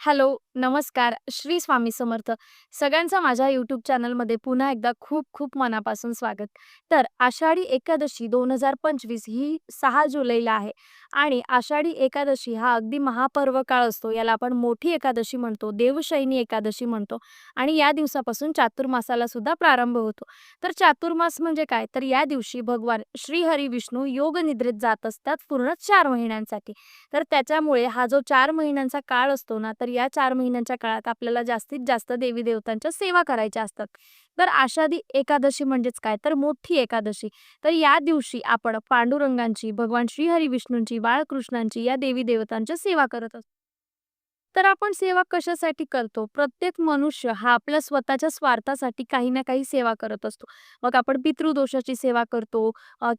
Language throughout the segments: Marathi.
हॅलो, नमस्कार. श्री स्वामी समर्थ. सगळ्यांचं माझ्या यूट्यूब चॅनलमध्ये पुन्हा एकदा खूप-खूप मनापासून स्वागत. तर आषाढी एकादशी 2025 ही सहा जुलैला आहे आणि आषाढी एकादशी हा अगदी महापर्व काळ असतो. याला आपण मोठी एकादशी म्हणतो, देवशैनी एकादशी म्हणतो आणि या दिवसापासून चातुर्मासाला सुद्धा प्रारंभ होतो. तर चातुर्मास म्हणजे काय? तर या दिवशी भगवान श्रीहरी विष्णू योग निद्रेत जात असतात पूर्ण चार महिन्यांसाठी. तर त्याच्यामुळे हा जो चार महिन्यांचा काळ असतो ना, तर या चार महिन्यांच्या काळात आपल्याला जास्तीत जास्त देवी-देवतांच्या सेवा करायच्या असतात. तर आषाढी एकादशी म्हणजेच काय? तर मोठी एकादशी. तर या दिवशी आपण पांडुरंगांची, भगवान श्रीहरी विष्णूंची, बाळकृष्णांची या देवी-देवतांच्या सेवा करत असतो. तर आपण सेवा कशासाठी करतो? प्रत्येक मनुष्य हा आपल्या स्वतःच्या स्वार्थासाठी काही ना काही सेवा करत असतो. मग आपण पितृदोषाची सेवा करतो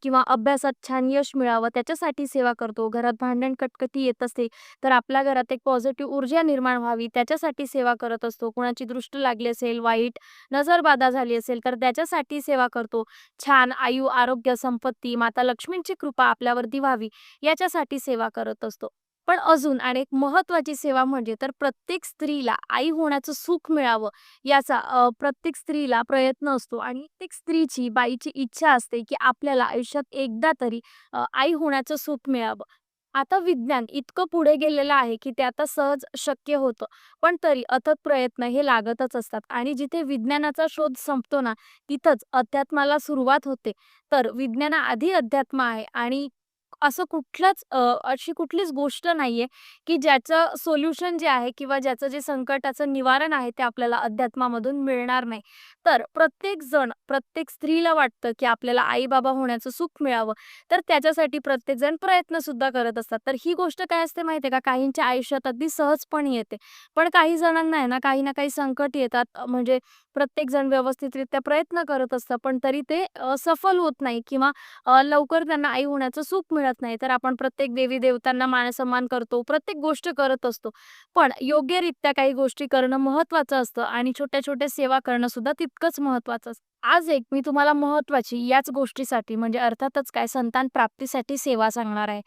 किंवा अभ्यासात छान यश मिळावं त्याच्यासाठी सेवा करतो. घरात भांडण कटकटी येत असते, तर आपल्या घरात एक पॉझिटिव्ह ऊर्जा निर्माण व्हावी त्याच्यासाठी सेवा करत असतो. कुणाची दृष्ट लागली असेल, वाईट नजरबाधा झाली असेल, तर त्याच्यासाठी सेवा करतो. छान आयु, आरोग्य, संपत्ती, माता लक्ष्मींची कृपा आपल्यावरती व्हावी याच्यासाठी सेवा करत असतो. पण अजून आणि एक महत्त्वाची सेवा म्हणजे तर प्रत्येक स्त्रीला आई होण्याचं सुख मिळावं याचा प्रत्येक स्त्रीला प्रयत्न असतो आणि प्रत्येक स्त्रीची, बाईची इच्छा असते, की आपल्याला आयुष्यात एकदा तरी आई होण्याचं सुख मिळावं. आता विज्ञान इतकं पुढे गेलेलं आहे, की ते आता सहज शक्य होतं. पण तरी अथक प्रयत्न हे लागतच असतात आणि जिथे विज्ञानाचा शोध संपतो ना, तिथंच अध्यात्माला सुरुवात होते. तर विज्ञानाआधी अध्यात्म आहे आणि असं कुठलंच अ, अशी कुठलीच गोष्ट नाहीये, की ज्याचं सोल्युशन जे आहे किंवा ज्याचं जे संकटाचं निवारण आहे, ते आपल्याला अध्यात्मामधून मिळणार नाही. तर प्रत्येक जण, प्रत्येक स्त्रीला वाटतं, की आपल्याला आई-बाबा होण्याचं सुख मिळावं. तर त्याच्यासाठी प्रत्येकजण प्रयत्न सुद्धा करत असतात. तर ही गोष्ट काय असते माहिती आहे का? काहींच्या आयुष्यात अगदी सहजपणे येते. पण काही जणांना आहे ना, काही ना काही संकट येतात. अ, म्हणजे प्रत्येकजण व्यवस्थितरित्या प्रयत्न करत असतं, पण तरी ते अ, सफल होत नाही किंवा अ, लवकर त्यांना आई होण्याचं सुख मिळत नाही. तर आपण प्रत्येक देवी-देवतांना मानसन्मान करतो, प्रत्येक गोष्ट करत असतो. पण योग्यरित्या काही गोष्टी करणं महत्त्वाचं असतं आणि छोट्या-छोट्या सेवा करणं सुद्धा तितकंच महत्त्वाचं असतं. आज एक मी तुम्हाला महत्त्वाची याच गोष्टीसाठी म्हणजे अर्थातच काय संतान प्राप्तीसाठी सेवा सांगणार आहे.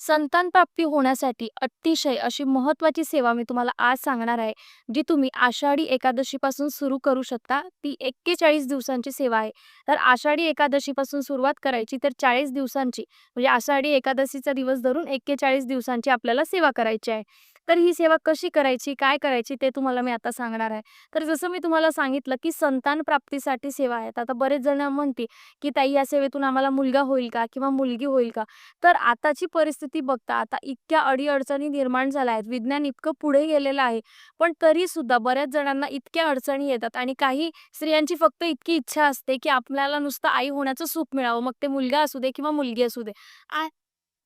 संतान प्राप्ती होण्यासाठी अतिशय अशी महत्वाची सेवा मी तुम्हाला आज सांगणार आहे, जी तुम्ही आषाढी एकादशीपासून सुरू करू शकता. ती 41 दिवसांची सेवा आहे. तर आषाढी एकादशीपासून सुरुवात करायची, तर 40 दिवसांची म्हणजे आषाढी एकादशीचा दिवस धरून 41 दिवसांची आपल्याला सेवा करायची आहे. तर ही सेवा कशी करायची, काय करायची ते तुम्हाला मी आता सांगणार आहे. तर जसं मी तुम्हाला सांगितलं, की संतान प्राप्तीसाठी सेवा आहेत. आता बरेच जण म्हणते की "ताई या सेवेतून आम्हाला मुलगा होईल का? किंवा मुलगी होईल का?" तर आताची परिस्थिती बघता आता इतक्या अडीअडचणी निर्माण झाल्या आहेत. विज्ञान इतकं पुढे गेलेलं आहे. पण तरी सुद्धा बऱ्याच जणांना इतक्या अडचणी येतात आणि काही स्त्रियांची फक्त इतकी इच्छा असते, की आपल्याला नुसतं आई होण्याचं सुख मिळावं. मग ते मुलगा असू दे किंवा मुलगी असू दे.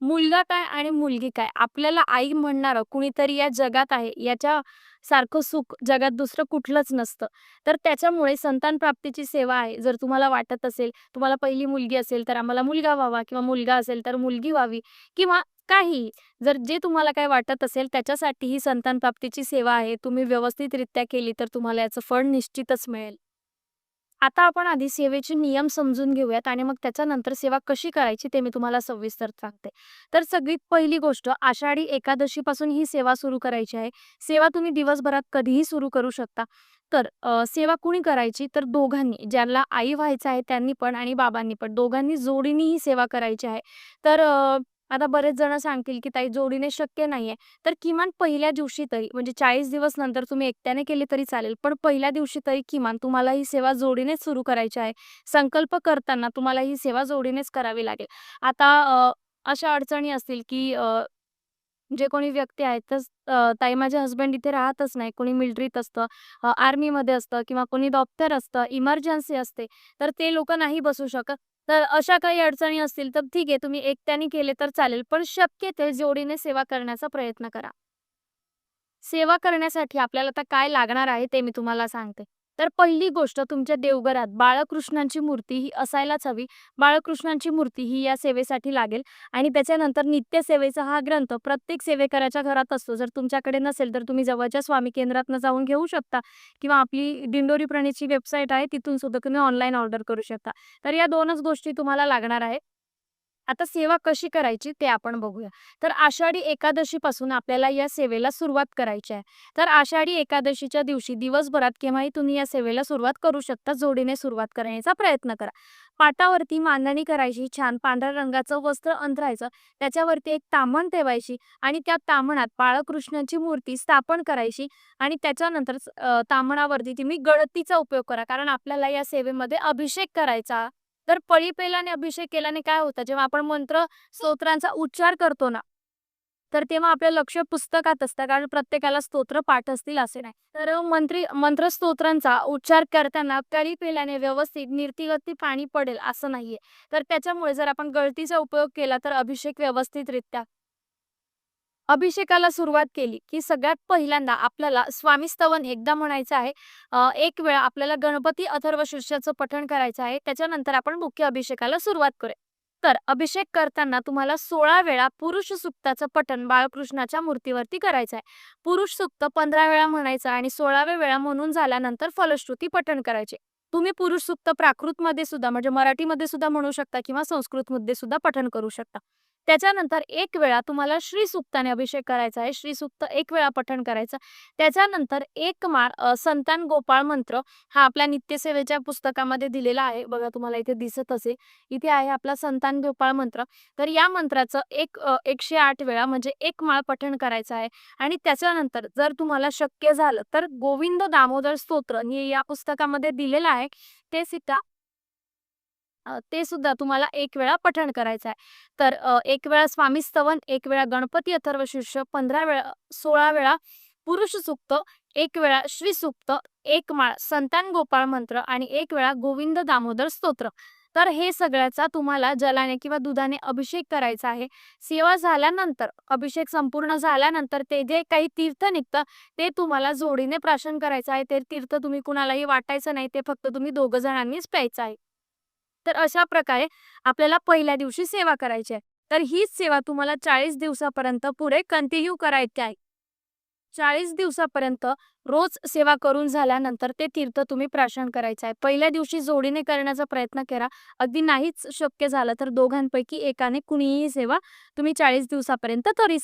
मुलगा काय आणि मुलगी काय? आपल्याला आई म्हणणार कुणीतरी या जगात आहे, याच्या सारखं सुख जगात दुसरं कुठलंच नसतं. तर त्याच्यामुळे संतान प्राप्तीची सेवा आहे. जर तुम्हाला वाटत असेल, तुम्हाला पहिली मुलगी असेल, तर आम्हाला मुलगा व्हावा किंवा मुलगा असेल, तर मुलगी व्हावी किंवा काही जर जे तुम्हाला काय वाटत असेल, त्याच्यासाठी ही संतान प्राप्तीची सेवा आहे. तुम्ही व्यवस्थितरित्या केली, तर तुम्हाला याचं फळ निश्चितच मिळेल. आता आपण आधी सेवेचे नियम समजून घेऊयात आणि मग त्याच्यानंतर सेवा कशी करायची ते मी तुम्हाला सविस्तर सांगते. तर सगळीत पहिली गोष्ट आषाढी एकादशीपासून ही सेवा सुरू करायची आहे. सेवा तुम्ही दिवसभरात कधीही सुरू करू शकता. तर सेवा कुणी करायची? तर दोघांनी. ज्यांना आई व्हायचं आहे त्यांनी पण आणि बाबांनी पण. दोघांनी जोडीने ही सेवा करायची आहे. तर आता बरेच जण सांगतील, की "ताई जोडीने शक्य नाहीये." तर किमान पहिल्या दिवशी तरी म्हणजे 40 दिवस नंतर तुम्ही एकट्याने केली तरी चालेल. पण पहिल्या दिवशी तरी किमान तुम्हाला ही सेवा जोडीनेच सुरू करायची आहे. संकल्प करताना तुम्हाला ही सेवा जोडीनेच करावी लागेल. आता अशा अडचणी असतील, की जे कोणी व्यक्ती आहेत तर ताई माझे हसबंड इथे राहतच नाही. कोणी मिलिटरीत असतं, आर्मीमध्ये असतं किंवा कोणी डॉक्टर असतं, इमर्जन्सी असते. तर ते लोक नाही बसू शकत. तर अशा काही अडचणी असतील तर ठीक आहे तुम्ही एकट्याने केले तर चालेल. पण शक्य ते जोडीने सेवा करण्याचा प्रयत्न करा. सेवा करण्यासाठी आपल्याला आता काय लागणार आहे ते मी तुम्हाला सांगते. तर पहिली गोष्ट तुमच्या देवघरात बाळकृष्णांची मूर्ती ही असायलाच हवी. बाळकृष्णांची मूर्ती ही या सेवेसाठी लागेल आणि त्याच्यानंतर नित्यसेवेचा हा ग्रंथ प्रत्येक सेवेकऱ्याच्या घरात असतो. जर तुमच्याकडे नसेल तर तुम्ही जवळच्या स्वामी केंद्रातनं जाऊन घेऊ शकता किंवा आपली दिंडोरी प्रणीची वेबसाईट आहे तिथून सुद्धा तुम्ही ऑनलाईन ऑर्डर करू शकता. तर या दोनच गोष्टी तुम्हाला लागणार आहे. आता सेवा कशी करायची ते आपण बघूया. तर आषाढी एकादशीपासून आपल्याला या सेवेला सुरुवात करायची आहे. तर आषाढी एकादशीच्या दिवशी दिवसभरात केव्हाही तुम्ही या सेवेला सुरुवात करू शकता. जोडीने सुरुवात करण्याचा प्रयत्न करा. पाटावरती मांडणी करायची, छान पांढऱ्या रंगाचं वस्त्र अंथरायचं, त्याच्यावरती एक तामण ठेवायची आणि त्या तामणात बाळकृष्णाची मूर्ती स्थापन करायची आणि त्याच्यानंतर तामणावरती तुम्ही गळतीचा उपयोग करा. कारण आपल्याला या सेवेमध्ये अभिषेक करायचा. तर पळी-पेलाने अभिषेक केल्याने काय होतं, जेव्हा आपण मंत्र स्तोत्रांचा उच्चार करतो ना, तर तेव्हा आपलं लक्ष पुस्तकात असतं. कारण प्रत्येकाला स्तोत्र पाठ असतील असे नाही. तर मंत्री मंत्र स्तोत्रांचा उच्चार करताना कळी-पेल्याने व्यवस्थित निर्तीगती पाणी पडेल असं नाहीये. तर त्याच्यामुळे जर आपण गळतीचा उपयोग केला तर अभिषेक व्यवस्थितरित्या अभिषेकाला सुरुवात केली, की सगळ्यात पहिल्यांदा आपल्याला स्वामीस्तवन एकदा म्हणायचं आहे. एक वेळा आपल्याला गणपती अथर्व शिष्याचं पठण करायचं आहे. त्याच्यानंतर आपण मुख्य अभिषेकाला सुरुवात करूया. तर अभिषेक करताना तुम्हाला 16 वेळा पुरुष सुक्ताचं पठण बाळकृष्णाच्या मूर्तीवरती करायचं आहे. पुरुष सुक्त पंधरा वेळा म्हणायचं आणि 16व्या वेळा म्हणून झाल्यानंतर फलश्रुती पठण करायचे. तुम्ही पुरुष सुक्त प्राकृतमध्ये सुद्धा म्हणजे मराठीमध्ये सुद्धा म्हणू शकता किंवा संस्कृतमध्ये सुद्धा पठण करू शकता. त्याच्यानंतर एक वेळा तुम्हाला श्री सूक्ताने अभिषेक करायचा आहे. श्री सूक्त एक वेळा पठण करायचं. त्याच्यानंतर एक माळ संतान गोपाळ मंत्र हा आपल्या नित्यसेवेच्या पुस्तकामध्ये दिलेला आहे. बघा तुम्हाला इथे दिसत असेल. इथे आहे आपला संतान गोपाळ मंत्र. तर या मंत्राचं एक एकशे आठ वेळा म्हणजे एक माळ पठण करायचं आहे आणि त्याच्यानंतर जर तुम्हाला शक्य झालं तर गोविंद दामोदर स्तोत्र या पुस्तकामध्ये दिलेलं आहे. ते सुद्धा ते सुद्धा तुम्हाला एक वेळा पठण करायचं आहे. तर एक वेळा स्वामी स्तवन, एक वेळा गणपती अथर्व शिष्य पंधरा वेळा 16 वेळा पुरुष सुक्त एक वेळा श्री सुक्त एक माळ संतान गोपाळ मंत्र आणि एक वेळा गोविंद दामोदर स्तोत्र. तर हे सगळ्याचा तुम्हाला जलाने किंवा दुधाने अभिषेक करायचा आहे. सेवा झाल्यानंतर, अभिषेक संपूर्ण झाल्यानंतर ते जे काही तीर्थ निघतं, ते तुम्हाला जोडीने प्राशन करायचं आहे. ते तीर्थ तुम्ही कुणालाही वाटायचं नाही. ते फक्त तुम्ही दोघ जणांनीच प्यायचं आहे. तर अशा प्रकारे आपल्याला पहिल्या दिवशी सेवा करायची आहे. तर हीच सेवा तुम्हाला 40 दिवसापर्यंत पुढे कंटिन्यू करायची आहे. 40 दिवसापर्यंत रोज सेवा करून झाल्यानंतर ते तीर्थ तुम्ही प्राशन करायचं आहे. पहिल्या दिवशी जोडीने करण्याचा प्रयत्न करा. अगदी नाहीच शक्य झालं तर दोघांपैकी एकाने कुणीही सेवा तुम्ही 40 दिवसापर्यंत तरी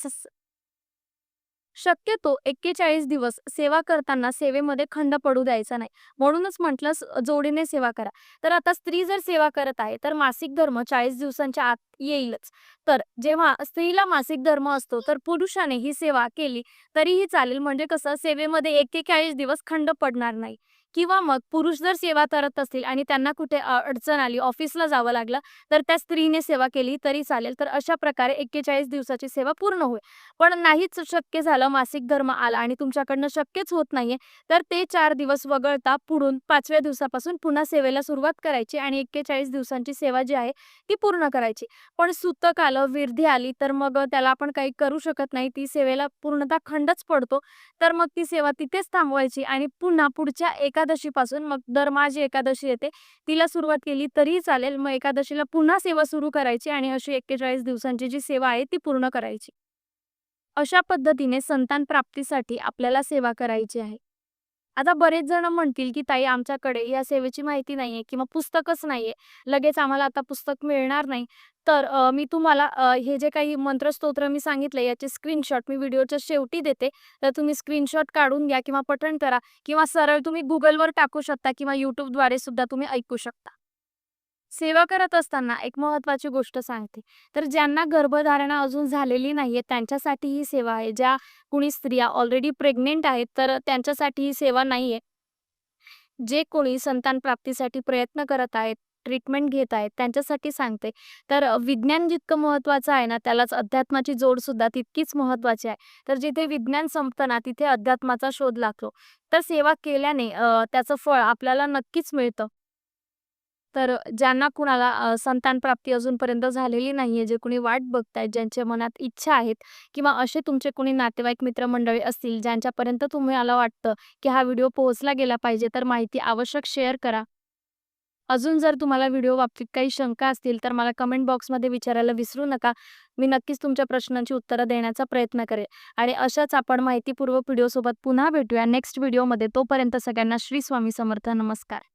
शक्यतो 41 दिवस सेवा करताना सेवेमध्ये खंड पडू द्यायचा नाही. म्हणूनच म्हटलं जोडीने सेवा करा. तर आता स्त्री जर सेवा करत आहे, तर मासिक धर्म 40 दिवसांच्या आत येईलच. तर जेव्हा स्त्रीला मासिक धर्म असतो, तर पुरुषाने ही सेवा केली तरीही चालेल. म्हणजे कसं सेवेमध्ये 41 दिवस खंड पडणार नाही. किंवा मग पुरुष जर सेवा करत असतील आणि त्यांना कुठे अडचण आली, ऑफिसला जावं लागलं, तर त्या स्त्रीने सेवा केली तरी चालेल. तर अशा प्रकारे 41 दिवसाची सेवा पूर्ण होईल. पण नाहीच शक्य झालं, मासिक धर्म आला आणि तुमच्याकडनं शक्यच होत नाहीये, तर ते चार दिवस वगळता पुढून पाचव्या दिवसापासून पुन्हा सेवेला सुरुवात करायची आणि 41 दिवसांची सेवा जी आहे ती पूर्ण करायची. पण सुतक आलं, विर्धी आली, तर मग त्याला आपण काही करू शकत नाही. ती सेवेला पूर्णतः खंडच पडतो. तर मग ती सेवा तिथेच थांबवायची आणि पुन्हा पुढच्या एका एकादशीपासून मग दरमाजी एकादशी येते, तिला सुरुवात केली तरीही चालेल. मग एकादशीला पुन्हा सेवा सुरू करायची आणि अशी 41 दिवसांची जी सेवा आहे ती पूर्ण करायची. अशा पद्धतीने संतान प्राप्तीसाठी आपल्याला सेवा करायची आहे. आता बरेच जण म्हणतील, की "ताई आमच्याकडे या सेवेची माहिती नाहीये किंवा पुस्तकच नाहीये. लगेच आम्हाला आता पुस्तक मिळणार नाही." तर आ, मी तुम्हाला हे जे काही मंत्रस्तोत्र मी सांगितले याचे स्क्रीनशॉट मी व्हिडिओच्या शेवटी देते. तर तुम्ही स्क्रीनशॉट काढून घ्या किंवा पठण करा किंवा सरळ तुम्ही गुगलवर टाकू शकता किंवा युट्यूबद्वारे सुद्धा तुम्ही ऐकू शकता. सेवा करत असताना एक महत्त्वाची गोष्ट सांगते. तर ज्यांना गर्भधारणा अजून झालेली नाहीये त्यांच्यासाठी ही सेवा आहे. ज्या कुणी स्त्रिया ऑलरेडी प्रेग्नंट आहेत, तर त्यांच्यासाठी ही सेवा नाहीये. जे कोणी संतान प्राप्तीसाठी प्रयत्न करत आहेत, ट्रीटमेंट घेत आहेत, त्यांच्यासाठी सांगते. तर विज्ञान जितकं महत्त्वाचं आहे ना, त्यालाच अध्यात्माची जोड सुद्धा तितकीच महत्त्वाची आहे. तर जिथे विज्ञान संपतं ना, तिथे अध्यात्माचा शोध लागतो. तर सेवा केल्याने त्याचं फळ आपल्याला नक्कीच मिळतं. तर ज्यांना कुणाला संतान प्राप्ती अजूनपर्यंत झालेली नाहीये, जे कुणी वाट बघतायत, ज्यांच्या मनात इच्छा आहेत किंवा असे तुमचे कुणी नातेवाईक मित्रमंडळी असतील, ज्यांच्यापर्यंत तुम्हाला वाटतं, की हा व्हिडिओ पोहोचला गेला पाहिजे, तर माहिती आवश्यक शेअर करा. अजून जर तुम्हाला व्हिडिओ बाबतीत काही शंका असतील, तर मला कमेंट बॉक्समध्ये विचारायला विसरू नका. मी नक्कीच तुमच्या प्रश्नांची उत्तरं देण्याचा प्रयत्न करेन आणि अशाच आपण माहितीपूर्वक व्हिडिओसोबत पुन्हा भेटूया नेक्स्ट व्हिडिओमध्ये. तोपर्यंत सगळ्यांना श्री स्वामी समर्थ. नमस्कार.